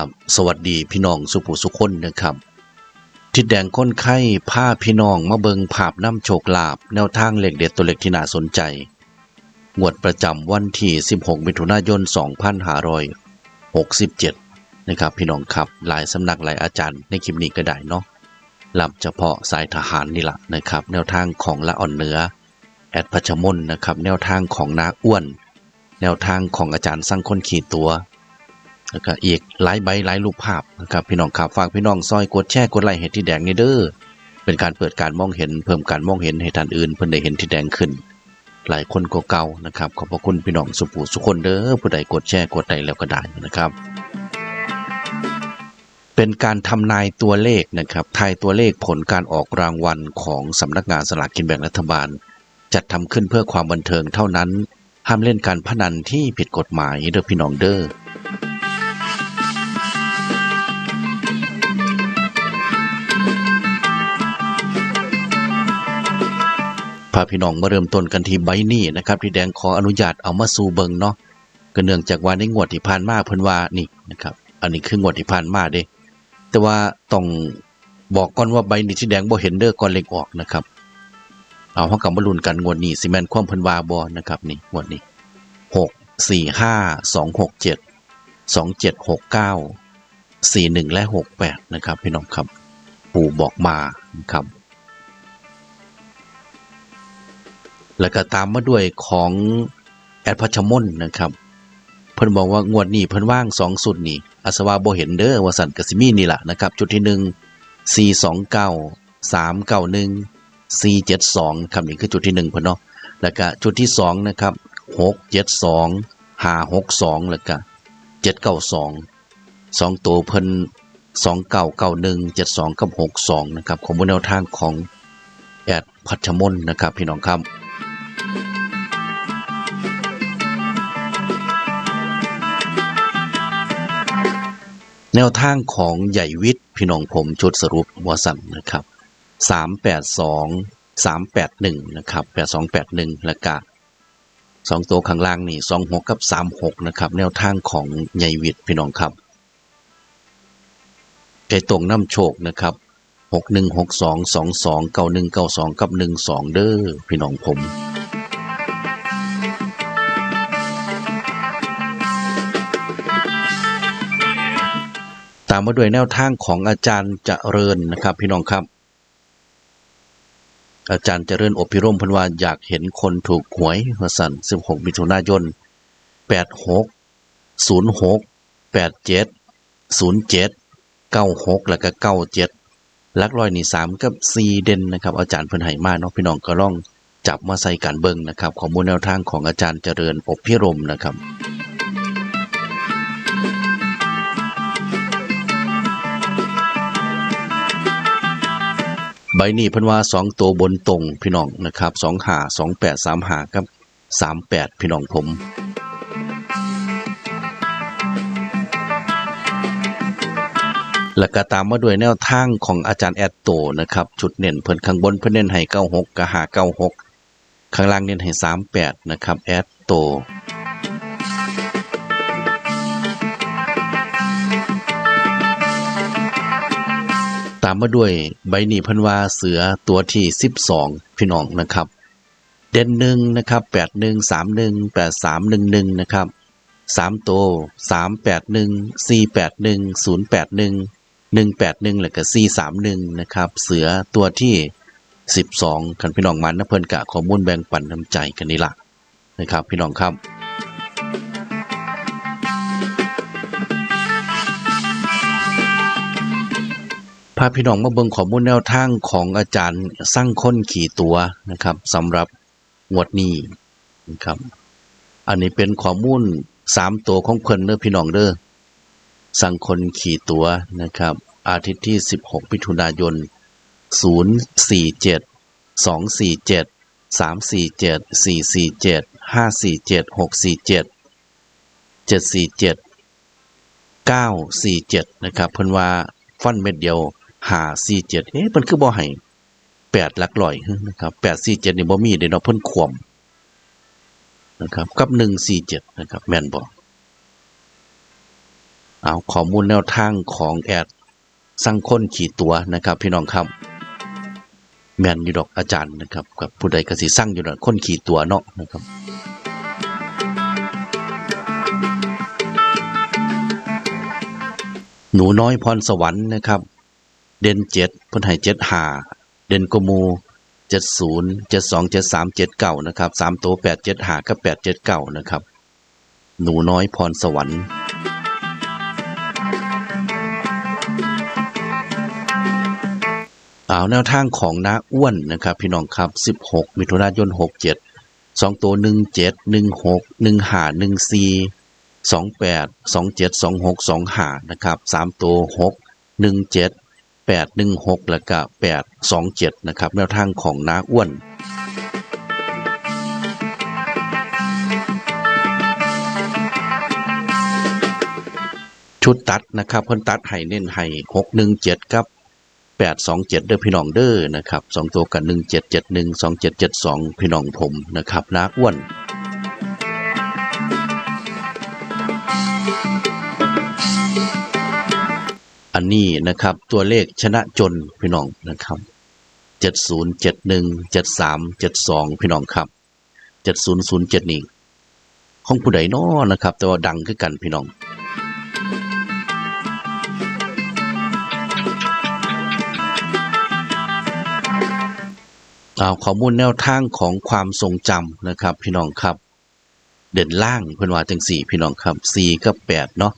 ราบสวัสดีพี่น้องสุภูสุคนนะครับ ทิดแดงค้นไข้ผ้าพี่น้องมาเบิงภาพน้ำโชคลาภแนวทางเหล็กเด็ดตัวเล็กที่น่าสนใจงวดประจำวันที่ 16 มิถุนายน 2567 นะครับพี่น้องครับหลายสำนักหลายอาจารย์ในคลิปนี้ก็ได้เนาะรับเฉพาะสายทหารนี่แหละนะครับ แนวทางของละอ่อนเหนือแอดพัชมนนะครับ แนวทางของนาอ้วน แนวทางของอาจารย์สร้างคนขี่ตัว แล้วก็อีกหลายใบหลายรูปภาพนะครับพี่น้องครับฝากพี่น้องซอยกดแชร์กดไลค์เห็นที่แดงนี่เด้อเป็นการเปิดการมองเห็นเพิ่มการมองเห็นให้ท่านอื่น เพิ่นได้เห็นที่แดงขึ้น หลายคนก็เก่านะครับขอบพระคุณพี่น้องสุภูสุคนเด้อผู้ใดกดแชร์กดไลค์แล้วก็ได้นะครับ เป็นการทำนายตัวเลขนะครับทายตัวเลขผลการออกรางวัลของสำนักงานสลากกินแบ่งรัฐบาล จัดทำขึ้นเพื่อความบันเทิงเท่านั้นห้ามเล่นการพนันที่ผิดกฎหมายเด้อพี่น้องเด้อาพี่น้องมาเริ่มต้นกันที่ใบนี้นะครับ ที่แดงขออนุญาตเอามาสู่เบิงเนาะก็เนื่องจากว่าในงวดที่ผ่านมาเพิ่นว่านี่นะครับ อันนี้คืองวดที่ผ่านมาเด้ แต่ว่าต้องบอกก่อนว่าใบนี้ที่แดงบ่เห็นเด้อก่อนเล็กออกนะครับ เอาเฮากับมาลุ้นกันงวดนี้สิแม่นความเพิ่นว่าบ่นะครับนี่งวดนี้6 4 5 2 6 7 2 7 6 9 4 1และ68นะครับ พี่น้องครับ ปู่บอกมานะครับ แล้วก็ตามมาด้วยของแอดพัชมนนะครับเพิ่นบอกว่างวดนี้เพิ่นว่างสองสุดนี่อสวาโบเห็นเด้อวสันกสิมีนี่แหละนะครับ จุดที่หนึ่งสี่สองเก้าสามเก้าหนึ่งสี่เจ็ดสองคำนี้คือจุดที่หนึ่งเพิ่นเนาะแล้วก็จุดที่สองนะครับหกเจ็ดสองห้าหกสองแล้วก็เจ็ดเก้าสองสองตัวเพิ่นสองเก้าเก้าหนึ่งเจ็ดสองกับหกสองนะครับของบนแนวทางของแอดพัชมนนะครับพี่น้องครับ แนวทางของใหญ่วิทย์พี่น้องผมชุดสรุปวสันนะครับสามแปดสองสามแปดหนึ่งนะครับแปดสองแปดหนึ่งแล้วก็สองตัวข้างล่างนี่สองหกกับสามหกนะครับ แนวทางของใหญ่วิทย์พี่น้องครับไอตรงน้ำโชคนะครับหกหนึ่งหกสองสองสองเก้าหนึ่งเก้าสองกับหนึ่งสองเด้อพี่น้องผม ตามมาด้วยแนวทางของอาจารย์เจริญนะครับ พี่น้องครับ อาจารย์เจริญอภิรมพันวาอยากเห็นคนถูกหวยหัวสัน16 มิถุนายน 86 06 87 07 96 แล้วก็97ลักร้อยนี่3กับ4เด่นนะครับ อาจารย์เพิ่นให้มาเนาะพี่น้องก็ลองจับมาใส่กันเบิงนะครับข้อมูลแนวทางของอาจารย์เจริญอภิรมนะครับ ใบนี้พิ่นว่าสองตัวบนตรงพี่น้องนะครับสองหาสองแปดสามหาครับสามแปดพี่น้องผมแล้วก็ตามมาด้วยแนวทางของอาจารย์แอดโตนะครับจุดเน้นเพิ่นข้างบนเพิ่นเน้นให้เก้าหกกะหาเก้าหกข้างล่างเน้นให้สามแปดนะครับแอดโต ตามมาด้วยใบหนีพันวาเสือตัวที่12พี่น้องนะครับ เด่นหนึ่งนะครับแปดหนึ่งสามหนึ่งแปดสามหนึ่งหนึ่งนะครับสามโตสามแปดหนึ่งสี่แปดหนึ่งศูนย์แปดหนึ่งหนึ่งแปดหนึ่งแล้วก็สี่สามหนึ่งนะครับ เสือตัวที่12กันพี่น้องมันนะเพิ่นกะข้อมูลแบ่งปันน้ำใจกันนี่ละนะครับ พี่น้องครับ พาพี่น้องมาเบิ่งข้อมูลแนวทางของอาจารย์สร้างค้นขี่ตัวนะครับสำหรับงวดนี้นะครับ อันนี้เป็นข้อมูลสามตัวของเพิ่นเด้อพี่น้องเด้อสร้างคนขี่ตัวนะครับ อาทิตย์ที่ 16มิถุนายน 047 247 347 447 547 647 747 947 นะครับ เพิ่นว่าฟันเม็ดเดียว หา47เจ็ดเอ๊ะเพิ่นคือบ่ให้8หลักร้อยนะครับ847นี่บ่มีเด้เนาเพิ่นขวมนะครับ กับ147นะครับ แม่นบ่เอาข้อมูลแนวทางของแอดสั่งค้นขี่ตัวนะครับ พี่น้องครับ แม่นอยู่ดอกอาจารย์นะครับกับผู้ใดก็สิสั่งอยู่ดอกคนขี่ตัวเนาะนะครับหนูน้อยพรสวรรค์นะครับ เด่นเจ็ดเพิ่นให้เจ็ดหาเด่นกมูเจ็ดศูนย์เจ็ดสองเจ็ดสามเจ็ดเก้านะครับสามตัวแปดเจ็ดหากับแปดเจ็ดเก้านะครับ หนูน้อยพรสวรรค์เอาแนวทางของน้าอ้วนนะครับ พี่น้องครับ 16 มิถุนายน 67 2 ตัว 17 16 1หา14 28 27 26 2หานะครับ 3 ตัว 6 17 8 16 แล้วก็8 27 นะครับแนวทางของน้าอ้วนชุดตัดนะครับเพิ่นตัดให้เน้นให้617ครับแปดสองเจ็ดเด้อพี่น้องเด้อนะครับสองตัวกันหนึ่งเจ็ดเจ็ดหนึ่งสองเจ็ดเจ็ดสองพี่น้องผมนะครับนาอ้วน อันนี้นะครับ ตัวเลขชนะจนพี่น้องนะครับเจ็ดศูนย์เจ็ดหนึ่งเจ็ดสามเจ็ดสองพี่น้องครับเจ็ดศูนย์ศูนย์เจ็ดนี่ของผู้ใดน้อนะครับ แต่ว่าดังคือกันพี่น้องเอาข้อมูลแนวทางของความทรงจำนะครับ พี่น้องครับ เด่นล่างเพื่อนว่าจังสี่พี่น้องครับสี่กับแปดเนาะ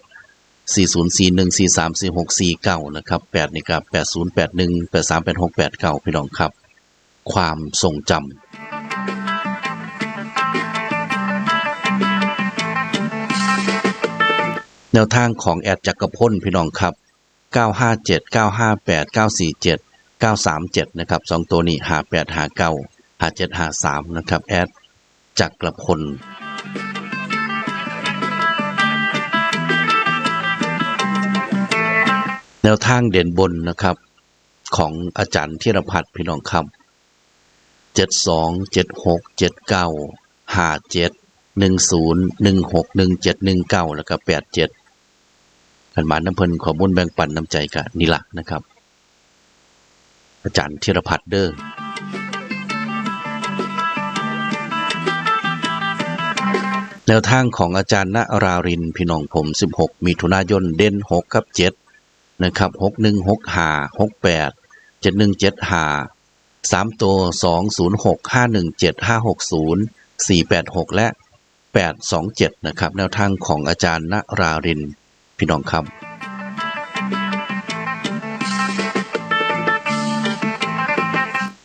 สี่ศูนย์สี่หนึ่งสี่สามสี่หกสี่เก้านะครับแปดนี่ครับแปดศูนย์แปดหนึ่งแปดสามแปดหกแปดเก้าพี่น้องครับ ความทรงจำแนวทางของแอดจักรพลพี่น้องครับ 957 958 947 937 นะครับสองตัวนี้หา8หา9หา7หา3นะครับ แอดจักรพล แนวทางเด่นบนนะครับ ของอาจารย์ธีรพัฒน์พี่น้องครับ72 76 79 57 10 16 17 19แล้วก็87ขันหมานน้ำเพลินขอบุญแบ่งปันน้ำใจกะนี่ละนะครับ อาจารย์ธีรพัฒน์เด้อแนวทางของอาจารย์ณรารินพี่น้องผม 16มิถุนายนเด่น6กับ7 นะครับหกหนึ่งหกหาหกแปดเจ็ดหนึ่งเจ็ดหาสามตัวสองศูนย์หกห้าหนึ่งเจ็ดห้าหกศูนย์สี่แปดหกและแปดสองเจ็ดนะครับ แนวทางของอาจารย์ณรารินพี่น้องครับ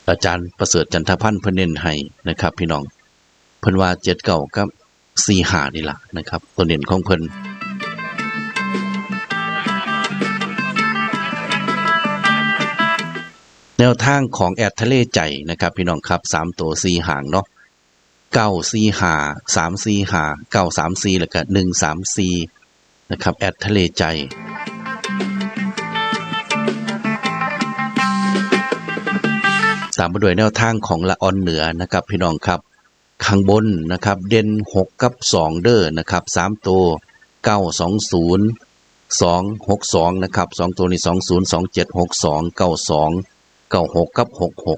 อาจารย์ประเสริฐจันทพันธ์เพนเน้นให้นะครับ พี่น้องเพิ่นว่าเจ็ดเก่ากับสี่หานี่แหละนะครับ ตัวเด่นของเพิ่น แนวทางของแอดทะเลใจนะครับ พี่น้องครับสามตัวสี่หางเนาะเก้าสี่หาสามสี่หาเก้าสามสี่แล้วก็หนึ่งสามสี่นะครับแอดทะเลใจตามมาด้วยแนวทางของละออนเหนือนะครับ พี่น้องครับข้างบนนะครับเด่น6กับ2เด้อนะครับ3ตัว920 262นย์สองหกสองนะครับ2ตัวนี้20 27 62 92 96กั ก้าหกกับ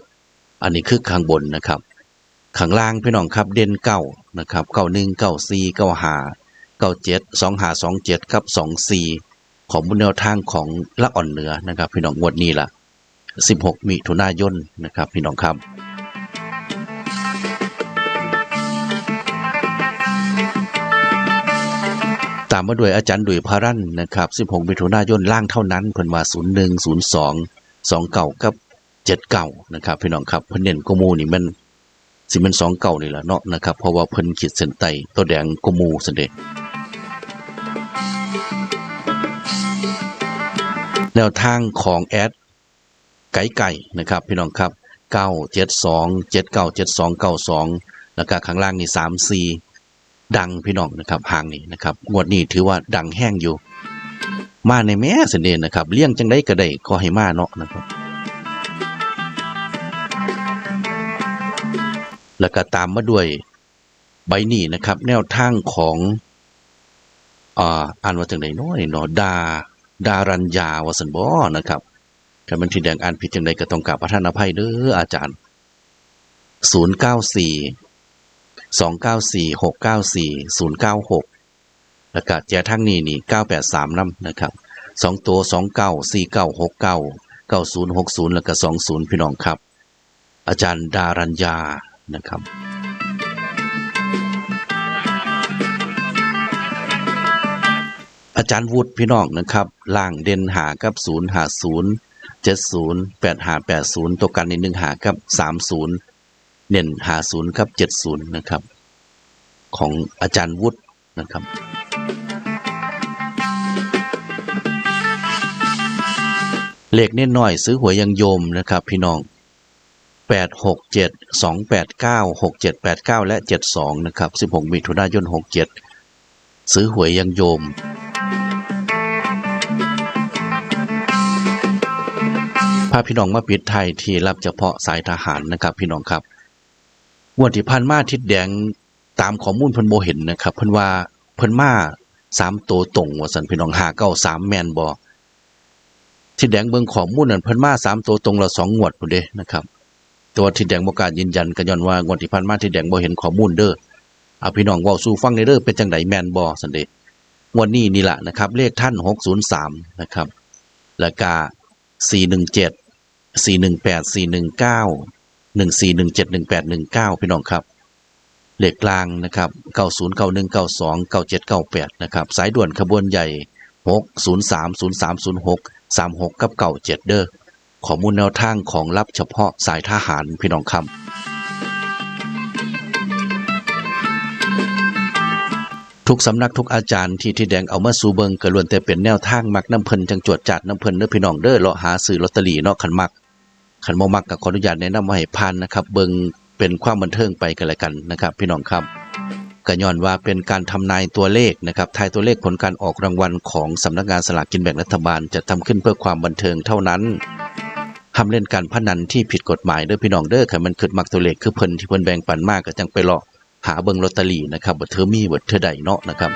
66อันนี้คือข้างบนนะครับข้างล่างพี่น้องครับเด่น9นะครับ91 94 95เก้าสี่เก้าหาเก้าเจ็ดสองหาสองเจ็ดครับสองสี่ของบุญแนวทางของละอ่อนเหนือนะครับ พี่น้องงวดนี้ละสิบหกมิถุนายนนะครับ พี่น้องครับตามมาด้วยอาจารย์ดุยพารันนะครับ 16มิถุนายนล่างเท่านั้นเพิ่นว่า01 02 2เก่า กับ7เก่านะครับพี่น้องครับเพิ่นเน้นกมูนี่มันสิมัน2เก่านี่แหละเนาะนะครับเพราะว่าเพิ่นขีดเส้นใต้ตัวแดงกมูเสด็จแนวทางของแอดไก่ไก่นะครับพี่น้องครับ972 7972 92แล้วก็ข้างล่างนี่34ดังพี่น้องนะครับห่างนี่นะครับงวดนี้ถือว่าดังแห้งอยู่ มาในแม่เสนเดนนะครับ เลี้ยงจังได้ก็ได้ขอให้มาเนาะนะครับ แล้วก็ตามมาด้วยใบนี้นะครับ แนวทางของอ่านว่าจังไดน้อยเนาะดา ดารัญญาว่าซั่นบ่นะครับถ้ามันทีแดงอ่านผิดจังไดก็ต้องกราบประทานอภัยเด้ออาจารย์ 094 294 694 096แล้วก็แจทางนี้นี่ 983น้ำนะครับสองตัว 29 4969 9060 แล้วก็ 20 พี่น้องครับ อาจารย์ดารัญญา นะครับอาจารย์วุฒิพี่น้องนะครับล่างเด่นหากับศูนย์หาศูนย์เจ็ดศูนย์แปดหาแปดศูนย์ตัวกันในหนึ่งหากับสามศูนย์เน่นหาศูนย์กับเจ็ดศูนย์นะครับ ของอาจารย์วุฒินะครับ เลขเน้นน้อยซื้อหวยยังโยมนะครับ พี่น้อง แปดหกเจ็ดสองแปดเก้าหกเจ็ดแปดเก้าและเจ็ดสองนะครับสิบหกมิถุนายนหกเจ็ดซื้อหวยยังโยมพาพี่น้องมาปิดไทยที่รับเฉพาะสายทหารนะครับ พี่น้องครับวันที่ผ่านมาทิดแดงตามข้อมูลเพิ่นบ่เห็นนะครับ เพิ่นว่าเพิ่นมาสามตัวตรงว่าสันพี่น้องหาเก้าสามแมนบ่ทิดแดงเบิ่งข้อมูลนั่นเพิ่นมาสามตัวตรงละสองงวดพุ่นเด้นะครับ ตัวทิดแดงบ่กล้ายืนยันก็ย้อนว่างวดที่ผ่านมาทิดแดงบ่เห็นข้อมูลเด้อเอาพี่น้องเว้าสู่ฟังได้เด้อเป็นจังไดแมนบ่ซั่นเดงวดนี้นี่ละนะครับ เลขท่าน603นย์สามนะครับแล้วก็417สี่หนึ่งแปดสี่หนึ่งเก้าหนึ่งสี่หนึ่งเจ็ดหนึ่งแปดหนึ่งเก้าพี่น้องครับเลขกลางนะครับเก้าศูนย์เก้าหนึ่งเก้าสองเก้าเจ็ดเก้าแปดนะครับสายด่วนขบวนใหญ่หกศูนย์สามศูนย์สามศูนย์หกสามหกกับเก้าเจ็ดเด้อ ข้อมูลแนวทางของรับเฉพาะสายทหารพี่น้องครับทุกสำนักทุกอาจารย์ที่ที่แดงเอามาสู่เบิงกระลวนแต่เป็นแนวทางมักน้ำเพลินจังจวดจัดน้ำเพลินเด้อพี่น้องเด้อเลาะหาซื้อลอตเตอรี่เนาะคันมักขันบ่มักก็ขออนุญาตแนะนำว่าให้ผ่านนะครับ เบิงเป็นความบันเทิงไปกันล้วกันนะครับ พี่น้องครับก็ย้อนว่าเป็นการทำนายตัวเลขนะครับทายตัวเลขผลการออกรางวัลของสำนักงานสลากกินแบ่งรัฐบาลจะทำขึ้นเพื่อความบันเทิงเท่านั้น ทำเล่นการพนันที่ผิดกฎหมายเด้อพี่น้องเด้อค่ะมันขึ้นมักตัวเลขคือเพิ่นที่เพิ่นแบ่งปันมากก็จังไปหลอกหาเบิงลอตเตอรี่นะครับบ่เธอมีบ่เธอใดเนาะนะครับ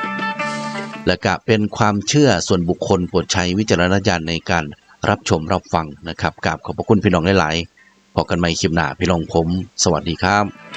และก็เป็นความเชื่อส่วนบุคคลโปรดใช้วิจารณญาณในการรับชมรับฟังนะครับกราบขอบพระคุณพี่น้องหลายๆพบกันใหม่คลิปหน้าพี่น้องผม สวัสดีครับ「